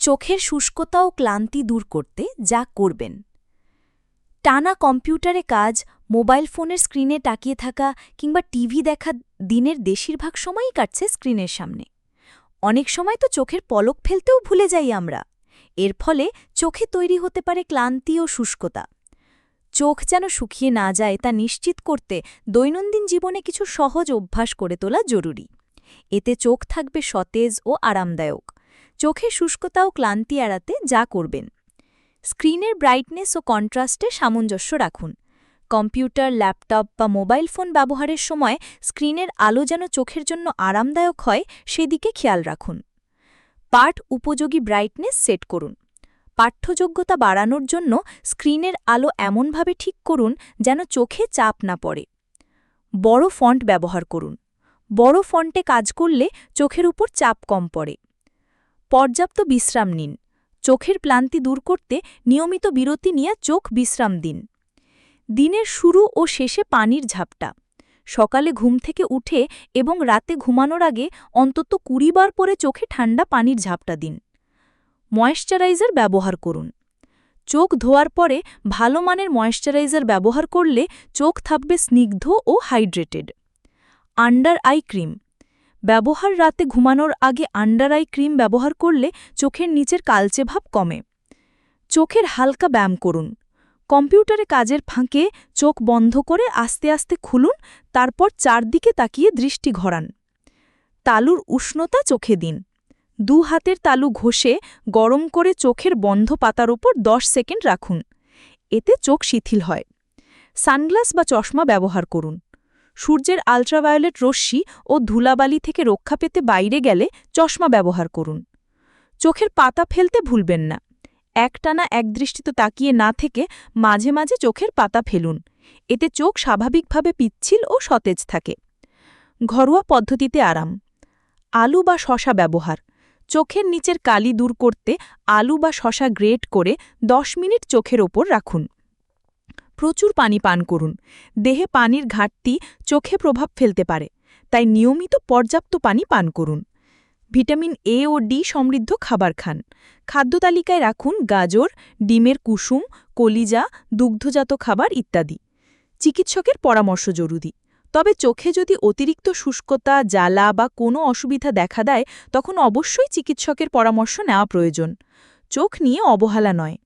চোখের শুষ্কতা ও ক্লান্তি দূর করতে যা করবেন। টানা কম্পিউটারে কাজ, মোবাইল ফোনের স্ক্রিনে তাকিয়ে থাকা কিংবা টিভি দেখা দিনের বেশিরভাগ সময়ই কাটছে স্ক্রিনের সামনে। অনেক সময় তো চোখের পলক ফেলতেও ভুলে যাই আমরা। এর ফলে চোখে তৈরি হতে পারে ক্লান্তি ও শুষ্কতা। চোখ যেন শুকিয়ে না যায় তা নিশ্চিত করতে দৈনন্দিন জীবনে কিছু সহজ অভ্যাস করে তোলা জরুরি। এতে চোখ থাকবে সতেজ ও আরামদায়ক। চোখের শুষ্কতা ও ক্লান্তি এড়াতে যা করবেন। স্ক্রিনের ব্রাইটনেস ও কন্ট্রাস্টে সামঞ্জস্য রাখুন। কম্পিউটার, ল্যাপটপ বা মোবাইল ফোন ব্যবহারের সময় স্ক্রিনের আলো যেন চোখের জন্য আরামদায়ক হয়, সেদিকে খেয়াল রাখুন। পাঠ উপযোগী ব্রাইটনেস সেট করুন। পাঠ্যযোগ্যতা বাড়ানোর জন্য স্ক্রিনের আলো এমনভাবে ঠিক করুন যেন চোখে চাপ না পড়ে। বড় ফন্ট ব্যবহার করুন। বড় ফন্টে কাজ করলে চোখের উপর চাপ কম পড়ে। পর্যাপ্ত বিশ্রাম নিন। চোখের ক্লান্তি দূর করতে নিয়মিত বিরতি নিয়ে চোখ বিশ্রাম দিন। দিনের শুরু ও শেষে পানির ঝাপটা। সকালে ঘুম থেকে উঠে এবং রাতে ঘুমানোর আগে অন্তত কুড়ি বার পরে চোখে ঠান্ডা পানির ঝাপটা দিন। ময়েশ্চারাইজার ব্যবহার করুন। চোখ ধোয়ার পরে ভালো মানের ময়েশ্চারাইজার ব্যবহার করলে চোখ থাকবে স্নিগ্ধ ও হাইড্রেটেড। Under eye cream. ব্যবহার রাতে ঘুমানোর আগে আন্ডার আই ক্রিম ব্যবহার করলে চোখের নিচের কালচে ভাব কমে। চোখের হালকা ব্যায়াম করুন। কম্পিউটারে কাজের ফাঁকে চোখ বন্ধ করে আস্তে আস্তে খুলুন, তারপর চারদিকে তাকিয়ে দৃষ্টি ঘরান। তালুর উষ্ণতা চোখে দিন। দু হাতের তালু ঘষে গরম করে চোখের বন্ধ পাতার ওপর দশ সেকেন্ড রাখুন। এতে চোখ শিথিল হয়। সানগ্লাস বা চশমা ব্যবহার করুন। সূর্যের আলট্রাভায়োলেট রশ্মি ও ধুলাবালি থেকে রক্ষা পেতে বাইরে গেলে চশমা ব্যবহার করুন। চোখের পাতা ফেলতে ভুলবেন না। একটানা একদৃষ্টিতে তাকিয়ে না থেকে মাঝে মাঝে চোখের পাতা ফেলুন। এতে চোখ স্বাভাবিকভাবে পিচ্ছিল ও সতেজ থাকে। ঘরোয়া পদ্ধতিতে আরাম। আলু বা শশা ব্যবহার। চোখের নিচের কালি দূর করতে আলু বা শশা গ্রেট করে দশ মিনিট চোখের ওপর রাখুন। প্রচুর পানি পান করুন। দেহে পানির ঘাটতি চোখে প্রভাব ফেলতে পারে, তাই নিয়মিত পর্যাপ্ত পানি পান করুন। ভিটামিন এ ও ডি সমৃদ্ধ খাবার খান। খাদ্য তালিকায় রাখুন গাজর, ডিমের কুসুম, কলিজা, দুগ্ধজাত খাবার ইত্যাদি। চিকিৎসকের পরামর্শ জরুরি। তবে চোখে যদি অতিরিক্ত শুষ্কতা, জ্বালা বা কোনো অসুবিধা দেখা দেয়, তখন অবশ্যই চিকিৎসকের পরামর্শ নেওয়া প্রয়োজন। চোখ নিয়ে অবহেলা নয়।